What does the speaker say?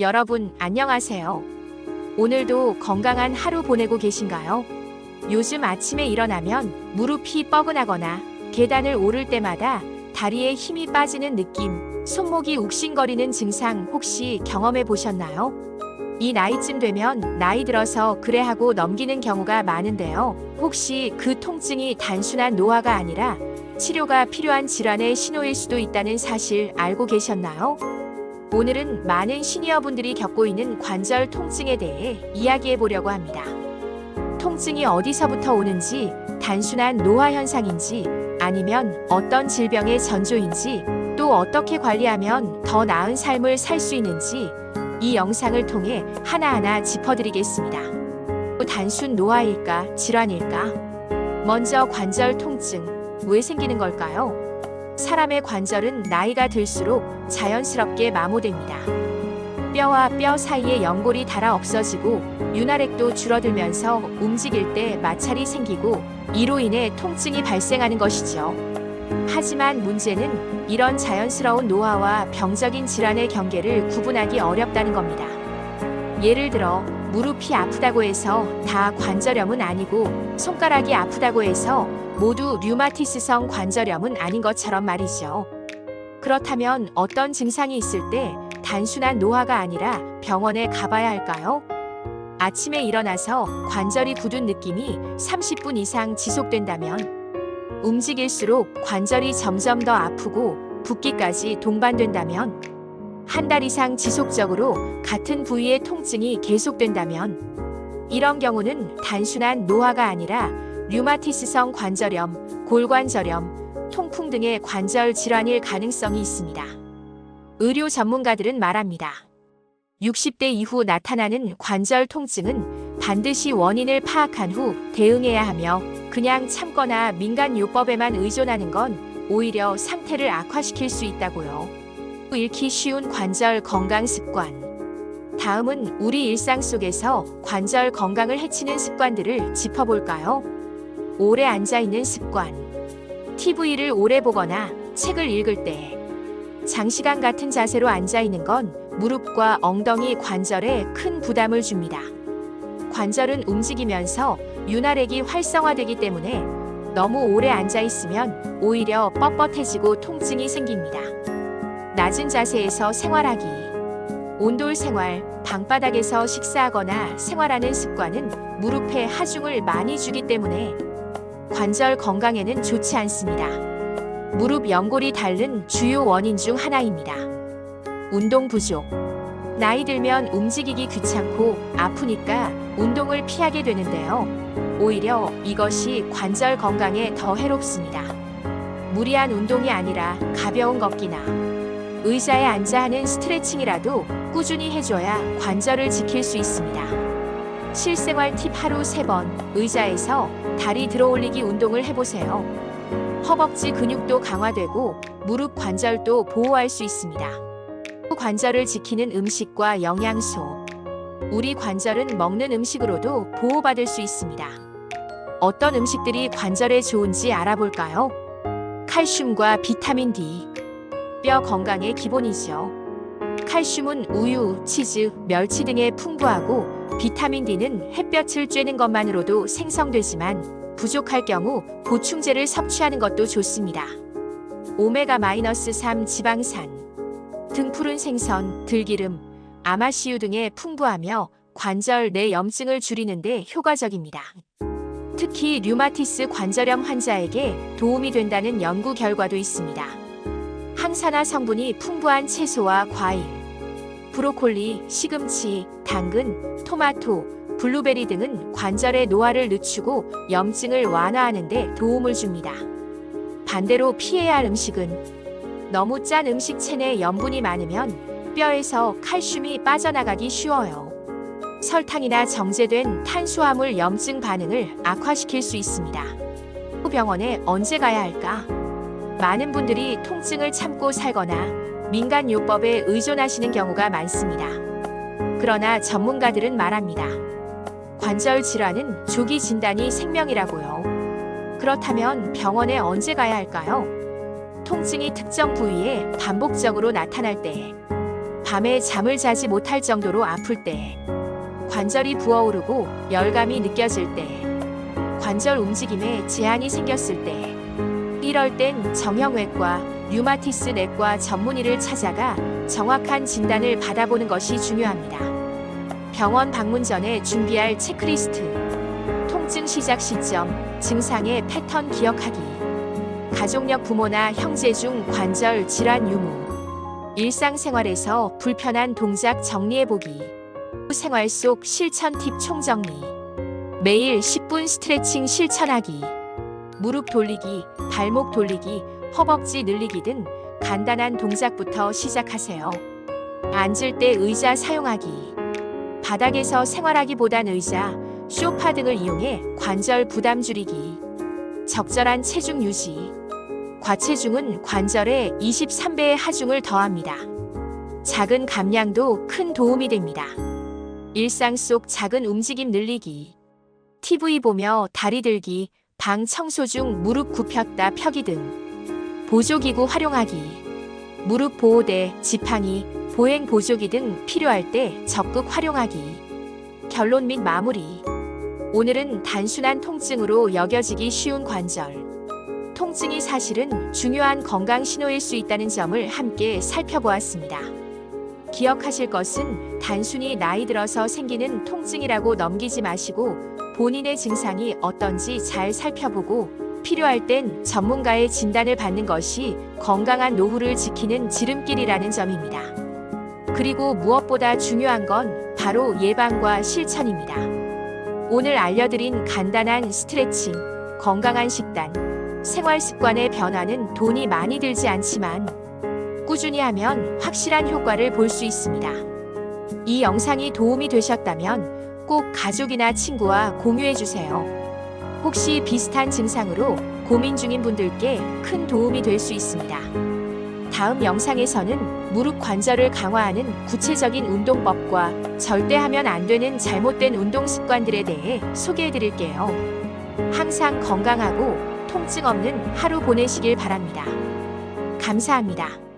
여러분, 안녕하세요. 오늘도 건강한 하루 보내고 계신가요? 요즘 아침에 일어나면 무릎이 뻐근하거나 계단을 오를 때마다 다리에 힘이 빠지는 느낌, 손목이 욱신거리는 증상 혹시 경험해 보셨나요? 이 나이쯤 되면 나이 들어서 그래 하고 넘기는 경우가 많은데요. 혹시 그 통증이 단순한 노화가 아니라 치료가 필요한 질환의 신호일 수도 있다는 사실 알고 계셨나요? 오늘은 많은 시니어분들이 겪고 있는 관절 통증에 대해 이야기해 보려고 합니다. 통증이 어디서부터 오는지, 단순한 노화 현상인지, 아니면 어떤 질병의 전조인지, 또 어떻게 관리하면 더 나은 삶을 살 수 있는지 이 영상을 통해 하나하나 짚어드리겠습니다. 단순 노화일까, 질환일까? 먼저 관절 통증, 왜 생기는 걸까요? 사람의 관절은 나이가 들수록 자연스럽게 마모됩니다. 뼈와 뼈 사이의 연골이 닳아 없어지고 윤활액도 줄어들면서 움직일 때 마찰이 생기고 이로 인해 통증이 발생하는 것이죠. 하지만 문제는 이런 자연스러운 노화와 병적인 질환의 경계를 구분하기 어렵다는 겁니다. 예를 들어 무릎이 아프다고 해서 다 관절염은 아니고 손가락이 아프다고 해서 모두 류마티스성 관절염은 아닌 것처럼 말이죠. 그렇다면 어떤 증상이 있을 때 단순한 노화가 아니라 병원에 가봐야 할까요? 아침에 일어나서 관절이 굳은 느낌이 30분 이상 지속된다면 움직일수록 관절이 점점 더 아프고 붓기까지 동반된다면 한 달 이상 지속적으로 같은 부위의 통증이 계속된다면 이런 경우는 단순한 노화가 아니라 류마티스성 관절염, 골관절염, 통풍 등의 관절 질환일 가능성이 있습니다. 의료 전문가들은 말합니다. 60대 이후 나타나는 관절 통증은 반드시 원인을 파악한 후 대응해야 하며 그냥 참거나 민간 요법에만 의존하는 건 오히려 상태를 악화시킬 수 있다고요. 잃기 쉬운 관절 건강 습관. 다음은 우리 일상 속에서 관절 건강을 해치는 습관들을 짚어볼까요? 오래 앉아있는 습관. TV를 오래 보거나 책을 읽을 때. 장시간 같은 자세로 앉아있는 건 무릎과 엉덩이 관절에 큰 부담을 줍니다. 관절은 움직이면서 윤활액이 활성화되기 때문에 너무 오래 앉아있으면 오히려 뻣뻣해지고 통증이 생깁니다. 낮은 자세에서 생활하기. 온돌 생활, 방바닥에서 식사하거나 생활하는 습관은 무릎에 하중을 많이 주기 때문에 관절 건강에는 좋지 않습니다. 무릎 연골이 닳는 주요 원인 중 하나입니다. 운동 부족. 나이 들면 움직이기 귀찮고 아프니까 운동을 피하게 되는데요. 오히려 이것이 관절 건강에 더 해롭습니다. 무리한 운동이 아니라 가벼운 걷기나 의자에 앉아 하는 스트레칭이라도 꾸준히 해줘야 관절을 지킬 수 있습니다. 실생활 팁 하루 3번 의자에서 다리 들어 올리기 운동을 해보세요. 허벅지 근육도 강화되고 무릎 관절도 보호할 수 있습니다. 관절을 지키는 음식과 영양소. 우리 관절은 먹는 음식으로도 보호받을 수 있습니다. 어떤 음식들이 관절에 좋은지 알아볼까요? 칼슘과 비타민 D. 뼈 건강의 기본이죠. 칼슘은 우유, 치즈, 멸치 등에 풍부하고 비타민 D는 햇볕을 쬐는 것만으로도 생성되지만 부족할 경우 보충제를 섭취하는 것도 좋습니다. 오메가-3 지방산, 등푸른 생선, 들기름, 아마시유 등에 풍부하며 관절 내 염증을 줄이는데 효과적입니다. 특히 류마티스 관절염 환자에게 도움이 된다는 연구 결과도 있습니다. 항산화 성분이 풍부한 채소와 과일, 브로콜리, 시금치, 당근, 토마토, 블루베리 등은 관절의 노화를 늦추고 염증을 완화하는 데 도움을 줍니다. 반대로 피해야 할 음식은 너무 짠 음식 체내 염분이 많으면 뼈에서 칼슘이 빠져나가기 쉬워요. 설탕이나 정제된 탄수화물 염증 반응을 악화시킬 수 있습니다. 병원에 언제 가야 할까? 많은 분들이 통증을 참고 살거나 민간요법에 의존하시는 경우가 많습니다. 그러나 전문가들은 말합니다. 관절 질환은 조기 진단이 생명이라고요. 그렇다면 병원에 언제 가야 할까요? 통증이 특정 부위에 반복적으로 나타날 때, 밤에 잠을 자지 못할 정도로 아플 때, 관절이 부어오르고 열감이 느껴질 때, 관절 움직임에 제한이 생겼을 때, 이럴 땐 정형외과, 류마티스 내과 전문의를 찾아가 정확한 진단을 받아보는 것이 중요합니다. 병원 방문 전에 준비할 체크리스트, 통증 시작 시점, 증상의 패턴 기억하기, 가족력 부모나 형제 중 관절 질환 유무, 일상생활에서 불편한 동작 정리해보기, 생활 속 실천 팁 총정리, 매일 10분 스트레칭 실천하기, 무릎 돌리기, 발목 돌리기, 허벅지 늘리기 등 간단한 동작부터 시작하세요. 앉을 때 의자 사용하기, 바닥에서 생활하기보단 의자, 쇼파 등을 이용해 관절 부담 줄이기, 적절한 체중 유지, 과체중은 관절에 23배의 하중을 더합니다. 작은 감량도 큰 도움이 됩니다. 일상 속 작은 움직임 늘리기, TV 보며 다리 들기, 방 청소 중 무릎 굽혔다 펴기 등, 보조기구 활용하기, 무릎 보호대, 지팡이, 보행 보조기 등 필요할 때 적극 활용하기. 결론 및 마무리. 오늘은 단순한 통증으로 여겨지기 쉬운 관절. 통증이 사실은 중요한 건강 신호일 수 있다는 점을 함께 살펴보았습니다. 기억하실 것은 단순히 나이 들어서 생기는 통증이라고 넘기지 마시고 본인의 증상이 어떤지 잘 살펴보고 필요할 땐 전문가의 진단을 받는 것이 건강한 노후를 지키는 지름길이라는 점입니다. 그리고 무엇보다 중요한 건 바로 예방과 실천입니다. 오늘 알려드린 간단한 스트레칭, 건강한 식단, 생활 습관의 변화는 돈이 많이 들지 않지만 꾸준히 하면 확실한 효과를 볼 수 있습니다. 이 영상이 도움이 되셨다면 꼭 가족이나 친구와 공유해 주세요. 혹시 비슷한 증상으로 고민 중인 분들께 큰 도움이 될 수 있습니다. 다음 영상에서는 무릎 관절을 강화하는 구체적인 운동법과 절대 하면 안 되는 잘못된 운동 습관들에 대해 소개해 드릴게요. 항상 건강하고 통증 없는 하루 보내시길 바랍니다. 감사합니다.